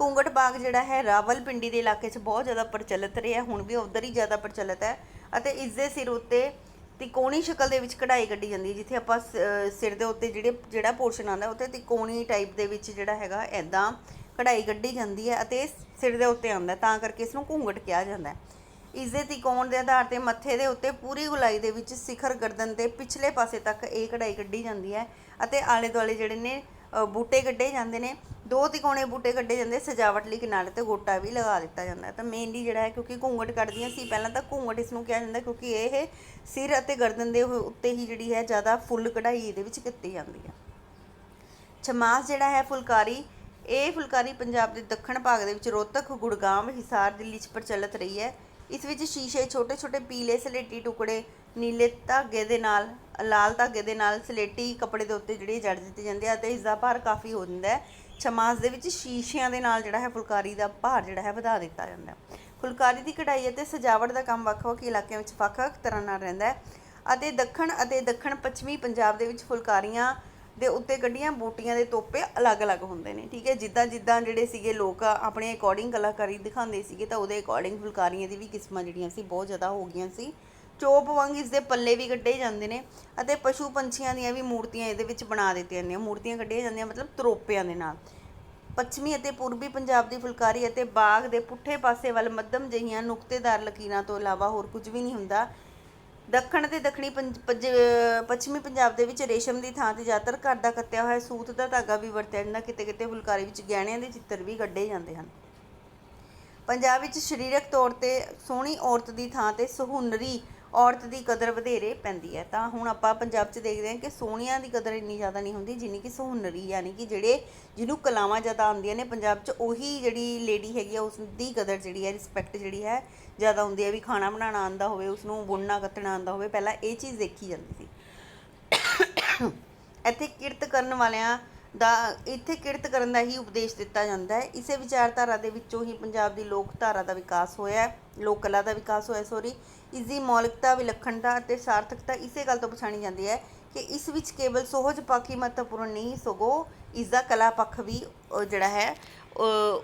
ਘੁੰਗਟ ਬਾਗ ਜਿਹੜਾ ਹੈ ਰਾਵਲਪਿੰਡੀ ਦੇ ਇਲਾਕੇ 'ਚ ਬਹੁਤ ਜ਼ਿਆਦਾ ਪ੍ਰਚਲਿਤ ਰਿਹਾ, ਹੁਣ ਵੀ ਉਧਰ ਹੀ ਜ਼ਿਆਦਾ ਪ੍ਰਚਲਿਤ ਹੈ ਅਤੇ ਇਸ ਦੇ ਸਿਰ ਉੱਤੇ ਤਿਕੋਣੀ ਸ਼ਕਲ ਦੇ ਵਿੱਚ ਕਢਾਈ ਕੱਢੀ ਜਾਂਦੀ ਹੈ, ਜਿੱਥੇ ਆਪਾਂ ਸ- ਸਿਰ ਦੇ ਉੱਤੇ ਜਿਹੜੇ, ਜਿਹੜਾ ਪੋਰਸ਼ਨ ਆਉਂਦਾ, ਉੱਥੇ ਤਿਕੋਣੀ ਟਾਈਪ ਦੇ ਵਿੱਚ ਜਿਹੜਾ ਹੈਗਾ ਐਦਾਂ ਕਢਾਈ ਕੱਢੀ ਜਾਂਦੀ ਹੈ ਅਤੇ ਸਿਰ ਦੇ ਉੱਤੇ ਆਉਂਦਾ ਤਾਂ ਕਰਕੇ ਇਸ ਨੂੰ ਘੁੰਗਟ ਕਿਹਾ ਜਾਂਦਾ ਹੈ। ਇਸ ਦੇ ਤਿਕੋਣ ਦੇ ਆਧਾਰ ਤੇ ਮੱਥੇ ਦੇ ਉੱਤੇ ਪੂਰੀ ਗੁਲਾਈ ਦੇ ਵਿੱਚ ਸਿਖਰ ਗਰਦਨ ਦੇ ਪਿਛਲੇ ਪਾਸੇ ਤੱਕ ਇਹ ਕਢਾਈ ਕੱਢੀ ਜਾਂਦੀ ਹੈ ਅਤੇ ਆਲੇ ਦੁਆਲੇ ਜਿਹੜੇ ਨੇ ਬੂਟੇ ਕੱਢੇ ਜਾਂਦੇ ਨੇ, ਦੋ ਤਿਕੋਣੇ ਬੂਟੇ ਕੱਢੇ ਜਾਂਦੇ, ਸਜਾਵਟ ਲਈ ਕਿਨਾਰੇ ਤੇ ਗੋਟਾ ਵੀ ਲਗਾ ਦਿੱਤਾ ਜਾਂਦਾ ਤਾਂ ਮੇਨਲੀ ਜਿਹੜਾ ਹੈ ਕਿਉਂਕਿ ਘੁੰਗਟ ਕੱਢਦੀਆਂ ਸੀ, ਪਹਿਲਾਂ ਤਾਂ ਘੁੰਗਟ ਇਸ ਨੂੰ ਕਿਹਾ ਜਾਂਦਾ ਕਿਉਂਕਿ ਇਹ ਸਿਰ ਅਤੇ ਗਰਦਨ ਦੇ ਉੱਤੇ ਹੀ ਜਿਹੜੀ ਹੈ ਜ਼ਿਆਦਾ ਫੁੱਲ ਕਢਾਈ ਇਹਦੇ ਵਿੱਚ ਕੀਤੀ ਜਾਂਦੀ ਹੈ। ਛਮਾਸ ਜਿਹੜਾ ਹੈ ਫੁਲਕਾਰੀ, ਇਹ ਫੁਲਕਾਰੀ ਪੰਜਾਬ ਦੇ ਦੱਖਣ ਭਾਗ ਦੇ ਵਿੱਚ ਰੋਹਤਕ, ਗੁੜਗਾਮ, ਹਿਸਾਰ ਦਿੱਲੀ 'ਚ ਪ੍ਰਚਲਿਤ ਰਹੀ ਹੈ। ਇਸ ਵਿੱਚ ਸ਼ੀਸ਼ੇ ਛੋਟੇ ਛੋਟੇ ਪੀਲੇ ਸਲੇਟੀ ਟੁਕੜੇ, ਨੀਲੇ ਧਾਗੇ ਦੇ ਨਾਲ, ਲਾਲ ਧਾਗੇ ਦੇ ਨਾਲ ਸਲੇਟੀ ਕੱਪੜੇ ਦੇ ਉੱਤੇ ਜਿਹੜੇ ਜੜ ਦਿੱਤੇ ਜਾਂਦੇ ਆ ਤੇ ਇਸ ਦਾ ਭਾਰ ਕਾਫੀ ਹੋ ਜਾਂਦਾ ਹੈ। ਛਮਾਸ ਦੇ ਵਿੱਚ ਸ਼ੀਸ਼ਿਆਂ ਦੇ ਨਾਲ ਜਿਹੜਾ ਹੈ ਫੁਲਕਾਰੀ ਦਾ ਭਾਰ ਜਿਹੜਾ ਹੈ ਵਧਾ ਦਿੱਤਾ ਜਾਂਦਾ ਹੈ। ਫੁਲਕਾਰੀ ਦੀ ਕਢਾਈ ਅਤੇ ਸਜਾਵਟ ਦਾ ਕੰਮ ਵੱਖ-ਵੱਖ ਇਲਾਕਿਆਂ ਵਿੱਚ ਵੱਖ-ਵੱਖ ਤਰ੍ਹਾਂ ਨਾਲ ਰਹਿੰਦਾ ਹੈ ਅਤੇ ਦੱਖਣ ਅਤੇ ਦੱਖਣ ਪੱਛਮੀ ਪੰਜਾਬ ਦੇ ਵਿੱਚ ਫੁਲਕਾਰੀਆਂ ਦੇ ਉੱਤੇ ਕੱਢੀਆਂ, ਬੂਟੀਆਂ ਦੇ ਤੋਪੇ ਅਲੱਗ-ਅਲੱਗ ਹੁੰਦੇ ਨੇ, ਠੀਕ ਹੈ? ਜਿੱਦਾਂ ਜਿੱਦਾਂ ਜਿਹੜੇ ਸੀਗੇ ਲੋਕ ਆਪਣੇ ਅਕੋਰਡਿੰਗ ਕਲਾਕਾਰੀ ਦਿਖਾਉਂਦੇ ਸੀਗੇ, ਤਾਂ ਉਹਦੇ ਅਕੋਰਡਿੰਗ ਫੁਲਕਾਰੀਆਂ ਦੀ ਵੀ ਕਿਸਮਾਂ ਜਿਹੜੀਆਂ ਸੀ, ਬਹੁਤ ਜ਼ਿਆਦਾ ਹੋ ਗਈਆਂ ਸੀ। ਚੋਪ ਵਾਂਗ ਇਸ ਦੇ ਪੱਲੇ ਵੀ ਕੱਢੇ ਜਾਂਦੇ ਨੇ ਅਤੇ ਪਸ਼ੂ ਪੰਛੀਆਂ ਦੀਆਂ ਵੀ ਮੂਰਤੀਆਂ ਇਹਦੇ ਵਿੱਚ ਬਣਾ ਦਿੱਤੀਆਂ ਜਾਂਦੀਆਂ, ਮੂਰਤੀਆਂ ਕੱਢੀਆਂ ਜਾਂਦੀਆਂ ਮਤਲਬ ਤਰੋਪਿਆਂ ਦੇ ਨਾਲ। ਪੱਛਮੀ ਅਤੇ ਪੂਰਬੀ ਪੰਜਾਬ ਦੀ ਫੁਲਕਾਰੀ ਅਤੇ ਬਾਗ ਦੇ ਪੁੱਠੇ ਪਾਸੇ ਵੱਲ ਮੱਧਮ ਜਿਹੀਆਂ ਨੁਕਤੇਦਾਰ ਲਕੀਰਾਂ ਤੋਂ ਇਲਾਵਾ ਹੋਰ ਕੁਝ ਵੀ ਨਹੀਂ ਹੁੰਦਾ। ਦੱਖਣ ਤੇ ਦੱਖਣੀ ਪੰਜ- ਪੰਜ- ਪੱਛਮੀ ਪੰਜਾਬ ਦੇ ਵਿੱਚ ਰੇਸ਼ਮ ਦੀ ਥਾਂ ਤੇ ਜ਼ਿਆਦਾਤਰ ਘਰ ਦਾ ਕੱਤਿਆ ਹੋਇਆ ਸੂਤ ਦਾ ਧਾਗਾ ਵੀ ਵਰਤਿਆ ਜਾਂਦਾ, ਕਿਤੇ ਕਿਤੇ ਫੁਲਕਾਰੀ ਵਿੱਚ ਗਹਿਣਿਆਂ ਦੇ ਚਿੱਤਰ ਵੀ ਕੱਢੇ ਜਾਂਦੇ ਹਨ। ਪੰਜਾਬ ਵਿੱਚ ਸਰੀਰਕ ਤੌਰ ਤੇ ਸੋਹਣੀ ਔਰਤ ਦੀ ਥਾਂ ਤੇ ਸੁਹੁਨਰੀ ਔਰਤ ਦੀ ਕਦਰ ਵਧੇਰੇ ਪੈਂਦੀ ਹੈ। ਤਾਂ ਹੁਣ ਆਪਾਂ ਪੰਜਾਬ 'ਚ ਦੇਖਦੇ ਹਾਂ ਕਿ ਸੋਹਣੀਆਂ ਦੀ ਕਦਰ ਇੰਨੀ ਜ਼ਿਆਦਾ ਨਹੀਂ ਹੁੰਦੀ, ਜਿੰਨੀ ਕਿ ਸੁਹੁਨਰੀ ਯਾਨੀ ਕਿ ਜਿਹੜੇ ਜਿਹਨੂੰ ਕਲਾਵਾਂ ਜ਼ਿਆਦਾ ਆਉਂਦੀਆਂ ਨੇ ਪੰਜਾਬ 'ਚ, ਉਹੀ ਜਿਹੜੀ ਲੇਡੀ ਹੈਗੀ ਆ ਉਸ ਦੀ ਕਦਰ ਜਿਹੜੀ ਹੈ ਰਿਸਪੈਕਟ ਜਿਹੜੀ ਹੈ, ਜ਼ਿਆਦਾ ਹੁੰਦੀ ਹੈ ਵੀ ਖਾਣਾ ਬਣਾਉਣਾ ਆਉਂਦਾ ਹੋਵੇ ਉਸ ਨੂੰ ਬੁਣਨਾ, ਕੱਤਣਾ ਆਉਂਦਾ ਹੋਵੇ। ਪਹਿਲਾਂ ਇਹ ਚੀਜ਼ ਦੇਖੀ ਜਾਂਦੀ ਸੀ। ਇੱਥੇ ਕਿਰਤ ਕਰਨ ਵਾਲਿਆਂ ਦਾ ਇੱਥੇ ਕਿਰਤ ਕਰਨ ਦਾ ਹੀ ਉਪਦੇਸ਼ ਦਿੱਤਾ ਜਾਂਦਾ ਹੈ। ਇਸੇ ਵਿਚਾਰਧਾਰਾ ਦੇ ਵਿੱਚੋਂ ਹੀ ਪੰਜਾਬ ਦੀ ਲੋਕ ਧਾਰਾ ਦਾ ਵਿਕਾਸ ਹੋਇਆ ਲੋਕ ਕਲਾ ਦਾ ਵਿਕਾਸ ਹੋਇਆ ਸੋਰੀ ਇਸ ਦੀ ਮੌਲਿਕਤਾ ਵਿਲੱਖਣਤਾ ਅਤੇ ਸਾਰਥਕਤਾ ਇਸੇ ਗੱਲ ਤੋਂ ਪਛਾਣੀ ਜਾਂਦੀ ਹੈ ਕਿ ਇਸ ਵਿੱਚ ਕੇਵਲ ਸੋਹਜ ਪੱਖ ਹੀ ਮਹੱਤਵਪੂਰਨ ਨਹੀਂ ਸਗੋਂ ਇਸ ਦਾ ਕਲਾ ਪੱਖ ਵੀ ਅ, ਜਿਹੜਾ ਹੈ ਅ,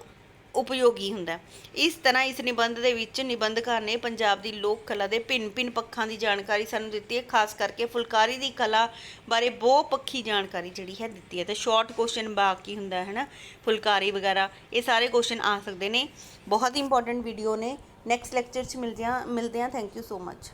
ਉਪਯੋਗੀ ਹੁੰਦਾ ਇਸ ਤਰ੍ਹਾਂ ਇਸ ਨਿਬੰਧ ਦੇ ਵਿੱਚ ਨਿਬੰਧਕਾਰ ਨੇ ਪੰਜਾਬ ਦੀ ਲੋਕ ਕਲਾ ਦੇ ਭਿੰਨ-ਭਿੰਨ ਪੱਖਾਂ ਦੀ ਜਾਣਕਾਰੀ ਸਾਨੂੰ ਦਿੱਤੀ ਹੈ। ਖਾਸ ਕਰਕੇ ਫੁਲਕਾਰੀ ਦੀ ਕਲਾ ਬਾਰੇ ਬਹੁ ਪੱਖੀ ਜਾਣਕਾਰੀ ਜਿਹੜੀ ਹੈ ਦਿੱਤੀ ਹੈ। ਤੇ ਸ਼ਾਰਟ ਕੁਐਸਚਨ ਬਾਕੀ ਹੁੰਦਾ ਹੈ ਨਾ ਫੁਲਕਾਰੀ ਵਗੈਰਾ, ਇਹ ਸਾਰੇ ਕੁਐਸਚਨ ਆ ਸਕਦੇ ਨੇ। ਬਹੁਤ ਹੀ ਇੰਪੋਰਟੈਂਟ ਵੀਡੀਓ ਨੇ। ਨੈਕਸਟ ਲੈਕਚਰ 'ਚ ਮਿਲਦੇ ਹਾਂ ਮਿਲਦੇ ਹਾਂ। Thank you so much